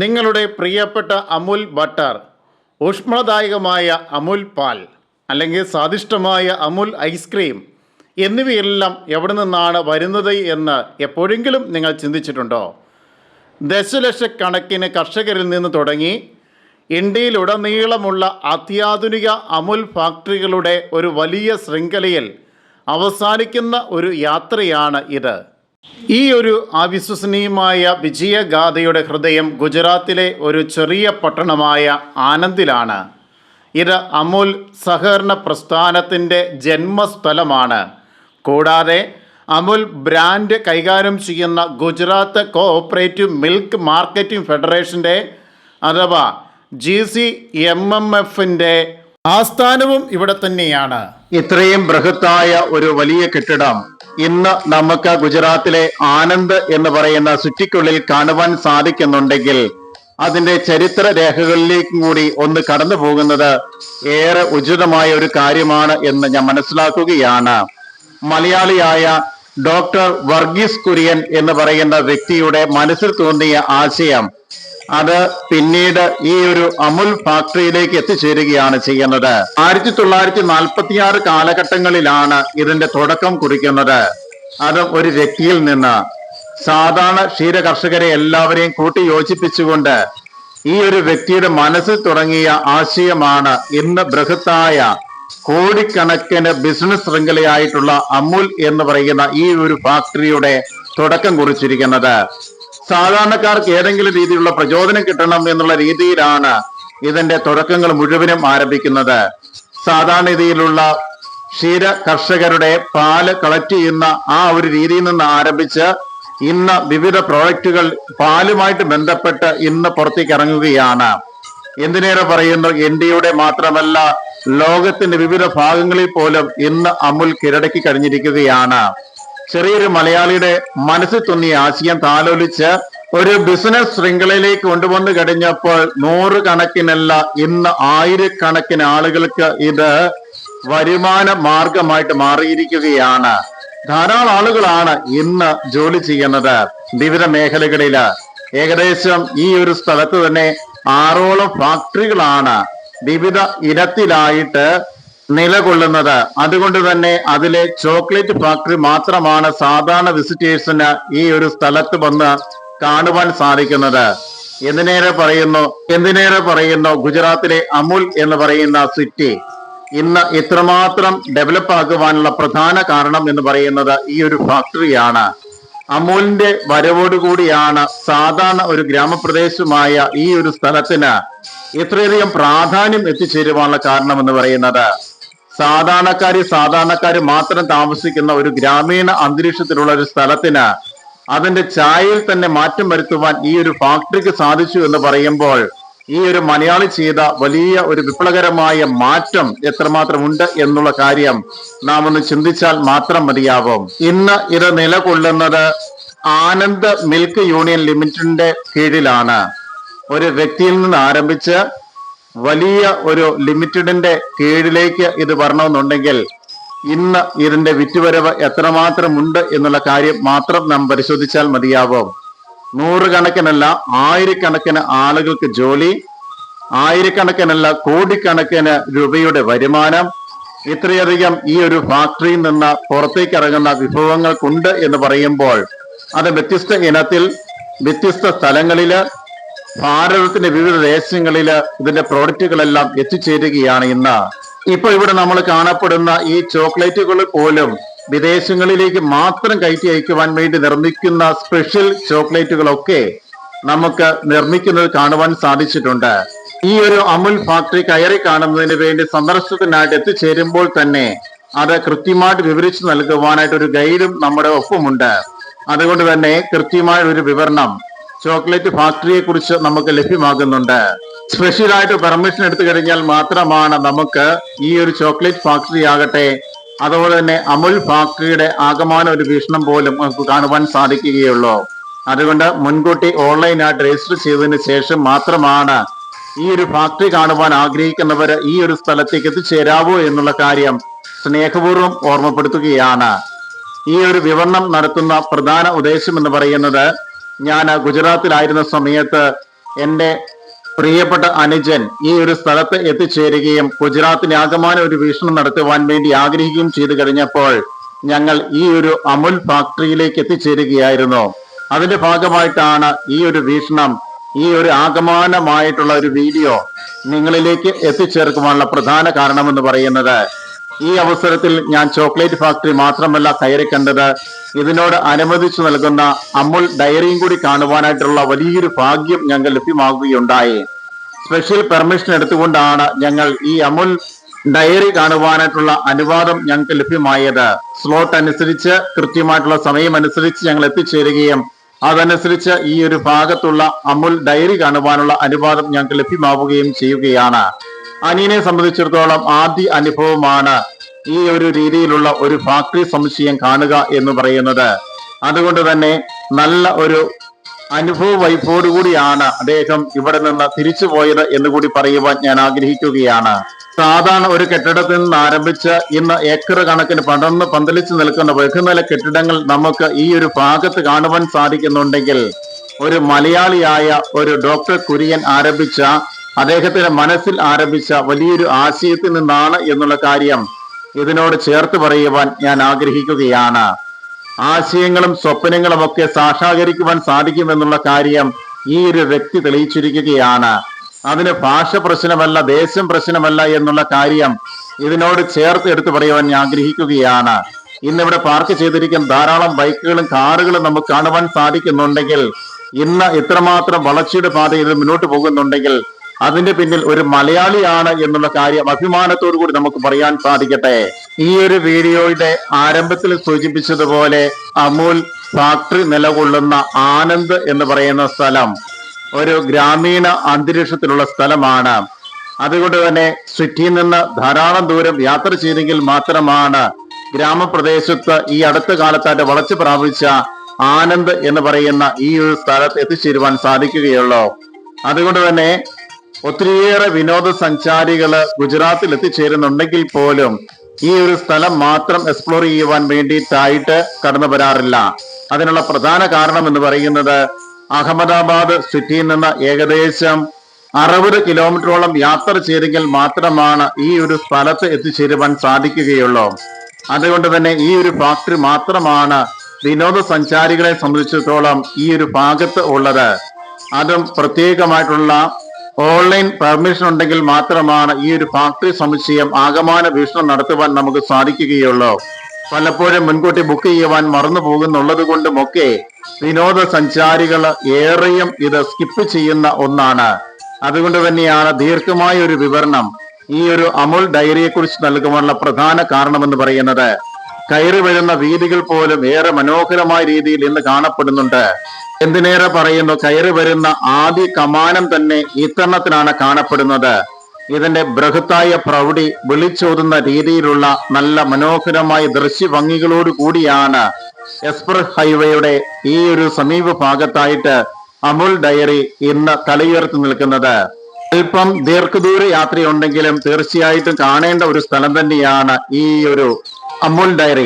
നിങ്ങളുടെ പ്രിയപ്പെട്ട അമുൽ ബട്ടർ ഊഷ്മളദായകമായ അമുൽ പാൽ അല്ലെങ്കിൽ സ്വാദിഷ്ടമായ അമുൽ ഐസ്ക്രീം എന്നിവയെല്ലാം എവിടെ നിന്നാണ് വരുന്നത് എന്ന് എപ്പോഴെങ്കിലും നിങ്ങൾ ചിന്തിച്ചിട്ടുണ്ടോ? ദശലക്ഷക്കണക്കിന് കർഷകരിൽ നിന്ന് തുടങ്ങി ഇന്ത്യയിലുടനീളമുള്ള അത്യാധുനിക അമുൽ ഫാക്ടറികളുടെ ഒരു വലിയ ശൃംഖലയിൽ അവസാനിക്കുന്ന ഒരു യാത്രയാണ് ഇത്. ഈ ഒരു അവിശ്വസനീയമായ വിജയഗാഥയുടെ ഹൃദയം ഗുജറാത്തിലെ ഒരു ചെറിയ പട്ടണമായ ആനന്ദിലാണ്. ഇത് അമുൽ സഹകരണ പ്രസ്ഥാനത്തിന്റെ ജന്മസ്ഥലമാണ്. കൂടാതെ അമുൽ ബ്രാൻഡ് കൈകാര്യം ചെയ്യുന്ന ഗുജറാത്ത് കോഓപ്പറേറ്റീവ് മിൽക്ക് മാർക്കറ്റിംഗ് ഫെഡറേഷന്റെ അഥവാ ജി സി എം എം എഫിന്റെ ആസ്ഥാനവും ഇവിടെ തന്നെയാണ്. ഇത്രയും ബൃഹത്തായ ഒരു വലിയ കെട്ടിടം ഇന്ന് നമുക്ക് ഗുജറാത്തിലെ ആനന്ദ് എന്ന് പറയുന്ന സിറ്റിക്കുള്ളിൽ കാണുവാൻ സാധിക്കുന്നുണ്ടെങ്കിൽ അതിന്റെ ചരിത്ര രേഖകളിലേക്കും കൂടി ഒന്ന് കടന്നു പോകുന്നത് ഏറെ ഉചിതമായ ഒരു കാര്യമാണ് എന്ന് ഞാൻ മനസ്സിലാക്കുകയാണ്. മലയാളിയായ ഡോക്ടർ വർഗീസ് കുര്യൻ എന്ന് പറയുന്ന വ്യക്തിയുടെ മനസ്സിൽ തോന്നിയ ആശയം അത് പിന്നീട് ഈ ഒരു അമുൽ ഫാക്ടറിയിലേക്ക് എത്തിച്ചേരുകയാണ് ചെയ്യുന്നത്. ആയിരത്തി തൊള്ളായിരത്തി നാൽപ്പത്തി ആറ് കാലഘട്ടങ്ങളിലാണ് ഇതിന്റെ തുടക്കം കുറിക്കുന്നത്. അത് ഒരു വ്യക്തിയിൽ നിന്ന് സാധാരണ ക്ഷീര കർഷകരെ എല്ലാവരെയും കൂട്ടി യോജിപ്പിച്ചുകൊണ്ട് ഈ ഒരു വ്യക്തിയുടെ മനസ്സിൽ തുടങ്ങിയ ആശയമാണ് ഇന്ന് ബൃഹത്തായ കോടിക്കണക്കിന് ബിസിനസ് ശൃംഖലയായിട്ടുള്ള അമുൽ എന്ന് പറയുന്ന ഈ ഒരു ഫാക്ടറിയുടെ തുടക്കം കുറിച്ചിരിക്കുന്നത്. സാധാരണക്കാർക്ക് ഏതെങ്കിലും രീതിയിലുള്ള പ്രചോദനം കിട്ടണം എന്നുള്ള രീതിയിലാണ് ഇതിന്റെ തുടക്കങ്ങൾ മുഴുവനും ആരംഭിക്കുന്നത്. സാധാരണ രീതിയിലുള്ള ക്ഷീര കർഷകരുടെ പാൽ കളക്ട് ചെയ്യുന്ന ആ ഒരു രീതിയിൽ നിന്ന് ആരംഭിച്ച് ഇന്ന് വിവിധ പ്രോജക്റ്റുകൾ പാലുമായിട്ട് ബന്ധപ്പെട്ട് ഇന്ന് പുറത്തേക്ക് ഇറങ്ങുകയാണ്. എന്തിനേറെ പറയുന്നു? ഇന്ത്യയുടെ മാത്രമല്ല ലോകത്തിന്റെ വിവിധ ഭാഗങ്ങളിൽ പോലും ഇന്ന് അമുൽ കിരടക്കി കഴിഞ്ഞിരിക്കുകയാണ്. ചെറിയൊരു മലയാളിയുടെ മനസ്സിൽ തോന്നിയ ആശയം താലോലിച്ച് ഒരു ബിസിനസ് ശൃംഖലയിലേക്ക് കൊണ്ടുവന്നു കഴിഞ്ഞപ്പോൾ നൂറുകണക്കിനല്ല ഇന്ന് ആയിരക്കണക്കിന് ആളുകൾക്ക് ഇത് വരുമാന മാർഗമായിട്ട് മാറിയിരിക്കുകയാണ്. ധാരാളം ആളുകളാണ് ഇന്ന് ജോലി ചെയ്യുന്നത് വിവിധ മേഖലകളിൽ. ഏകദേശം ഈ ഒരു സ്ഥലത്ത് തന്നെ ആറോളം ഫാക്ടറികളാണ് വിവിധ ഇനത്തിലായിട്ട് നിലകൊള്ളുന്നത്. അതുകൊണ്ട് തന്നെ അതിലെ ചോക്ലേറ്റ് ഫാക്ടറി മാത്രമാണ് സാധാരണ വിസിറ്റേഴ്സിന് ഈ ഒരു സ്ഥലത്ത് വന്ന് കാണുവാൻ സാധിക്കുന്നത്. എന്തിനേറെ പറയുന്നു? എന്തിനേറെ പറയുന്നു? ഗുജറാത്തിലെ അമുൽ എന്ന് പറയുന്ന സിറ്റി. ഇന്ന് ഇത്രമാത്രം ഡെവലപ്പ് ആകുവാനുള്ള പ്രധാന കാരണം എന്ന് പറയുന്നത് ഈ ഒരു ഫാക്ടറിയാണ് അമൂലിന്റെ വരവോടുകൂടിയാണ് സാധാരണ ഒരു ഗ്രാമപ്രദേശമായ ഈ ഒരു സ്ഥലത്തിന് ഇത്രയധികം പ്രാധാന്യം എത്തിച്ചേരുവാനുള്ള കാരണം എന്ന് പറയുന്നത്. സാധാരണക്കാര് സാധാരണക്കാർ മാത്രം താമസിക്കുന്ന ഒരു ഗ്രാമീണ അന്തരീക്ഷത്തിലുള്ള ഒരു സ്ഥലത്തിന് അതിന്റെ ചായയിൽ തന്നെ മാറ്റം വരുത്തുവാൻ ഈ ഒരു ഫാക്ടറിക്ക് സാധിച്ചു എന്ന് പറയുമ്പോൾ ഈ ഒരു മലയാളി ചെയ്ത വലിയ ഒരു വിപ്ലവകരമായ മാറ്റം എത്രമാത്രം ഉണ്ട് എന്നുള്ള കാര്യം നാം ഒന്ന് ചിന്തിച്ചാൽ മാത്രം മതിയാവും. ഇന്ന് ഇത് നിലകൊള്ളുന്നത് ആനന്ദ് മിൽക്ക് യൂണിയൻ ലിമിറ്റഡിന്റെ കീഴിലാണ്. ഒരു വ്യക്തിയിൽ നിന്ന് ആരംഭിച്ച് വലിയ ഒരു ലിമിറ്റഡിന്റെ കീഴിലേക്ക് ഇത് വരണമെന്നുണ്ടെങ്കിൽ ഇന്ന് ഇതിന്റെ വിറ്റുവരവ് എത്രമാത്രമുണ്ട് എന്നുള്ള കാര്യം മാത്രം നാം പരിശോധിച്ചാൽ മതിയാവും. നൂറുകണക്കിനല്ല ആയിരക്കണക്കിന് ആളുകൾക്ക് ജോലി ആയിരക്കണക്കിനല്ല കോടിക്കണക്കിന് രൂപയുടെ വരുമാനം ഇത്രയധികം ഈ ഒരു ഫാക്ടറിയിൽ നിന്ന് പുറത്തേക്ക് ഇറങ്ങുന്ന വിഭവങ്ങൾക്കുണ്ട് എന്ന് പറയുമ്പോൾ അത് വ്യത്യസ്ത ഇനത്തിൽ വ്യത്യസ്ത സ്ഥലങ്ങളിൽ ഭാരതത്തിന്റെ വിവിധ ദേശങ്ങളിൽ ഇതിന്റെ പ്രോഡക്റ്റുകളെല്ലാം എത്തിച്ചേരുകയാണ് ഇന്ന്. ഇപ്പൊ ഇവിടെ നമ്മൾ കാണപ്പെടുന്ന ഈ ചോക്ലേറ്റുകൾ പോലും വിദേശങ്ങളിലേക്ക് മാത്രം കയറ്റി അയക്കുവാൻ വേണ്ടി നിർമ്മിക്കുന്ന സ്പെഷ്യൽ ചോക്ലേറ്റുകളൊക്കെ നമുക്ക് നിർമ്മിക്കുന്നത് കാണുവാൻ സാധിച്ചിട്ടുണ്ട്. ഈ ഒരു അമുൽ ഫാക്ടറി കയറി കാണുന്നതിന് വേണ്ടി സന്ദർശനത്തിനായിട്ട് എത്തിച്ചേരുമ്പോൾ തന്നെ അത് കൃത്യമായിട്ട് വിവരിച്ചു നൽകുവാനായിട്ട് ഒരു ഗൈഡും നമ്മുടെ ഒപ്പമുണ്ട്. അതുകൊണ്ട് തന്നെ കൃത്യമായ ഒരു വിവരണം ചോക്ലേറ്റ് ഫാക്ടറിയെ കുറിച്ച് നമുക്ക് ലഭ്യമാകുന്നുണ്ട്. സ്പെഷ്യൽ ആയിട്ട് പെർമിഷൻ എടുത്തു കഴിഞ്ഞാൽ മാത്രമാണ് നമുക്ക് ഈ ഒരു ചോക്ലേറ്റ് ഫാക്ടറി ആകട്ടെ. അതുപോലെ തന്നെ അമുൽ ഫാക്ടറിയുടെ ആകമാന ഒരു വീക്ഷണം പോലും നമുക്ക് കാണുവാൻ സാധിക്കുകയുള്ളൂ. അതുകൊണ്ട് മുൻകൂട്ടി ഓൺലൈനായിട്ട് രജിസ്റ്റർ ചെയ്തതിന് ശേഷം മാത്രമാണ് ഈ ഒരു ഫാക്ടറി കാണുവാൻ ആഗ്രഹിക്കുന്നവർ ഈ ഒരു സ്ഥലത്തേക്ക് എത്തിച്ചേരാവോ എന്നുള്ള കാര്യം സ്നേഹപൂർവം ഓർമ്മപ്പെടുത്തുകയാണ്. ഈ ഒരു വിവരണം നടത്തുന്ന പ്രധാന ഉദ്ദേശം എന്ന് പറയുന്നത് ഞാൻ ഗുജറാത്തിലായിരുന്ന സമയത്ത് എന്റെ പ്രിയപ്പെട്ട അനുജൻ ഈ ഒരു സ്ഥലത്ത് എത്തിച്ചേരുകയും ഗുജറാത്തിന് ആകമാനം ഒരു വീക്ഷണം നടത്തുവാൻ വേണ്ടി ആഗ്രഹിക്കുകയും ചെയ്തു കഴിഞ്ഞപ്പോൾ ഞങ്ങൾ ഈ ഒരു അമുൽ ഫാക്ടറിയിലേക്ക് എത്തിച്ചേരുകയായിരുന്നു. അതിന്റെ ഭാഗമായിട്ടാണ് ഈ ഒരു വീക്ഷണം ഈ ഒരു ആകമാനമായിട്ടുള്ള ഒരു വീഡിയോ നിങ്ങളിലേക്ക് എത്തിച്ചേർക്കുവാനുള്ള പ്രധാന കാരണമെന്ന് പറയുന്നത്. ഈ അവസരത്തിൽ ഞാൻ ചോക്ലേറ്റ് ഫാക്ടറി മാത്രമല്ല കയറി കണ്ടത് ഇതിനോട് അനുവദിച്ചു നൽകുന്ന അമുൽ ഡയറിയും കൂടി കാണുവാനായിട്ടുള്ള വലിയൊരു ഭാഗ്യം ഞങ്ങൾ ലഭ്യമാകുകയുണ്ടായി സ്പെഷ്യൽ പെർമിഷൻ എടുത്തുകൊണ്ടാണ് ഞങ്ങൾ ഈ അമുൽ ഡയറി കാണുവാനായിട്ടുള്ള അനുവാദം ഞങ്ങൾക്ക് ലഭ്യമായത്. സ്ലോട്ട് അനുസരിച്ച് കൃത്യമായിട്ടുള്ള സമയം അനുസരിച്ച് ഞങ്ങൾ എത്തിച്ചേരുകയും അതനുസരിച്ച് ഈ ഒരു ഭാഗത്തുള്ള അമുൽ ഡയറി കാണുവാനുള്ള അനുവാദം ഞങ്ങൾക്ക് ലഭ്യമാവുകയും ചെയ്യുകയാണ്. അനിയനെ സംബന്ധിച്ചിടത്തോളം ആദ്യ അനുഭവമാണ് ഈ ഒരു രീതിയിലുള്ള ഒരു ഫാക്ടറി സമുച്ചയം കാണുക എന്ന് പറയുന്നത്. അതുകൊണ്ട് തന്നെ നല്ല ഒരു അനുഭവ വൈപ്പോടുകൂടിയാണ് അദ്ദേഹം ഇവിടെ നിന്ന് തിരിച്ചു പോയത് എന്ന് കൂടി പറയുവാൻ ഞാൻ ആഗ്രഹിക്കുകയാണ്. സാധാരണ ഒരു കെട്ടിടത്തിൽ നിന്ന് ആരംഭിച്ച് ഇന്ന് ഏക്കർ കണക്കിന് പടർന്ന് പന്തലിച്ച് നിൽക്കുന്ന ബഹുനില കെട്ടിടങ്ങൾ നമുക്ക് ഈ ഒരു ഭാഗത്ത് കാണുവാൻ സാധിക്കുന്നുണ്ടെങ്കിൽ ഒരു മലയാളിയായ ഒരു ഡോക്ടർ കുര്യൻ ആരംഭിച്ച അദ്ദേഹത്തിന്റെ മനസ്സിൽ ആരംഭിച്ച വലിയൊരു ആശയത്തിൽ നിന്നാണ് എന്നുള്ള കാര്യം ഇതിനോട് ചേർത്ത് പറയുവാൻ ഞാൻ ആഗ്രഹിക്കുകയാണ്. ആശയങ്ങളും സ്വപ്നങ്ങളും ഒക്കെ സാക്ഷാകരിക്കുവാൻ സാധിക്കുമെന്നുള്ള കാര്യം ഈ ഒരു വ്യക്തി തെളിയിച്ചിരിക്കുകയാണ്. അതിന് ഭാഷ പ്രശ്നമല്ല ദേശം പ്രശ്നമല്ല എന്നുള്ള കാര്യം ഇതിനോട് ചേർത്ത് എടുത്തു പറയുവാൻ ഞാൻ ആഗ്രഹിക്കുകയാണ്. ഇന്നിവിടെ പാർക്ക് ചെയ്തിരിക്കുന്ന ധാരാളം ബൈക്കുകളും കാറുകളും നമുക്ക് കാണുവാൻ സാധിക്കുന്നുണ്ടെങ്കിൽ ഇന്ന് ഇത്രമാത്രം വളർച്ചയുടെ പാതയിൽ മുന്നോട്ട് പോകുന്നുണ്ടെങ്കിൽ അതിന്റെ പിന്നിൽ ഒരു മലയാളിയാണ് എന്നുള്ള കാര്യം അഭിമാനത്തോടു കൂടി നമുക്ക് പറയാൻ സാധിക്കട്ടെ. ഈ ഒരു വീഡിയോയുടെ ആരംഭത്തിൽ സൂചിപ്പിച്ചതുപോലെ അമൂൽ ഫാക്ടറി നിലകൊള്ളുന്ന ആനന്ദ് എന്ന് പറയുന്ന സ്ഥലം ഒരു ഗ്രാമീണ അന്തരീക്ഷത്തിലുള്ള സ്ഥലമാണ്. അതുകൊണ്ട് തന്നെ സിറ്റിയിൽ നിന്ന് ധാരാളം ദൂരം യാത്ര ചെയ്തെങ്കിൽ മാത്രമാണ് ഗ്രാമപ്രദേശത്ത് ഈ അടുത്ത കാലത്തായിട്ട് വളർച്ച പ്രാപിച്ച ആനന്ദ് എന്ന് പറയുന്ന ഈ ഒരു സ്ഥലത്ത് എത്തിച്ചേരുവാൻ സാധിക്കുകയുള്ളൂ. അതുകൊണ്ട് തന്നെ ഒത്തിരിയേറെ വിനോദസഞ്ചാരികൾ ഗുജറാത്തിൽ എത്തിച്ചേരുന്നുണ്ടെങ്കിൽ പോലും ഈ ഒരു സ്ഥലം മാത്രം എക്സ്പ്ലോർ ചെയ്യുവാൻ വേണ്ടിയിട്ടായിട്ട് കടന്നു വരാറില്ല. അതിനുള്ള പ്രധാന കാരണം എന്ന് പറയുന്നത് അഹമ്മദാബാദ് സിറ്റിയിൽ നിന്ന് ഏകദേശം അറുപത് കിലോമീറ്ററോളം യാത്ര ചെയ്തെങ്കിൽ മാത്രമാണ് ഈ ഒരു സ്ഥലത്ത് എത്തിച്ചേരുവാൻ സാധിക്കുകയുള്ളൂ. അതുകൊണ്ട് തന്നെ ഈ ഒരു ഫാക്ടറി മാത്രമാണ് വിനോദസഞ്ചാരികളെ സംബന്ധിച്ചിടത്തോളം ഈ ഒരു ഭാഗത്ത് ഉള്ളത്. അതും പ്രത്യേകമായിട്ടുള്ള ഓൺലൈൻ പെർമിഷൻ ഉണ്ടെങ്കിൽ മാത്രമാണ് ഈ ഒരു ഫാക്ടറി സമുച്ചയം ആകമാന വീക്ഷണം നടത്തുവാൻ നമുക്ക് സാധിക്കുകയുള്ളൂ. പലപ്പോഴും മുൻകൂട്ടി ബുക്ക് ചെയ്യുവാൻ മറന്നു പോകുന്നുള്ളത് കൊണ്ടുമൊക്കെ വിനോദസഞ്ചാരികൾ ഏറെയും ഇത് സ്കിപ്പ് ചെയ്യുന്ന ഒന്നാണ്. അതുകൊണ്ട് തന്നെയാണ് ദീർഘമായ ഒരു വിവരണം ഈ ഒരു അമുൽ ഡയറിയെ കുറിച്ച് നൽകുവാനുള്ള പ്രധാന കാരണമെന്ന് പറയുന്നത്. കയറി വരുന്ന വീതികൾ പോലും ഏറെ മനോഹരമായ രീതിയിൽ ഇന്ന് കാണപ്പെടുന്നുണ്ട്. എന്തിനേറെ പറയുന്നു? കയറി വരുന്ന ആദ്യ കമാനം തന്നെ ഇത്തരണത്തിനാണ് കാണപ്പെടുന്നത്. ഇതിന്റെ ബൃഹത്തായ പ്രൗഢി വിളിച്ചോതുന്ന രീതിയിലുള്ള നല്ല മനോഹരമായ ദൃശ്യഭംഗികളോട് കൂടിയാണ് എക്സ്പ്രസ് ഹൈവേയുടെ ഈ ഒരു സമീപ ഭാഗത്തായിട്ട് അമുൽ ഡയറി ഇന്ന് തലയുയർത്തി നിൽക്കുന്നത്. അല്പം ദീർഘദൂര യാത്രയുണ്ടെങ്കിലും തീർച്ചയായിട്ടും കാണേണ്ട ഒരു സ്ഥലം തന്നെയാണ് ഈ ഒരു അമുൽ ഡയറി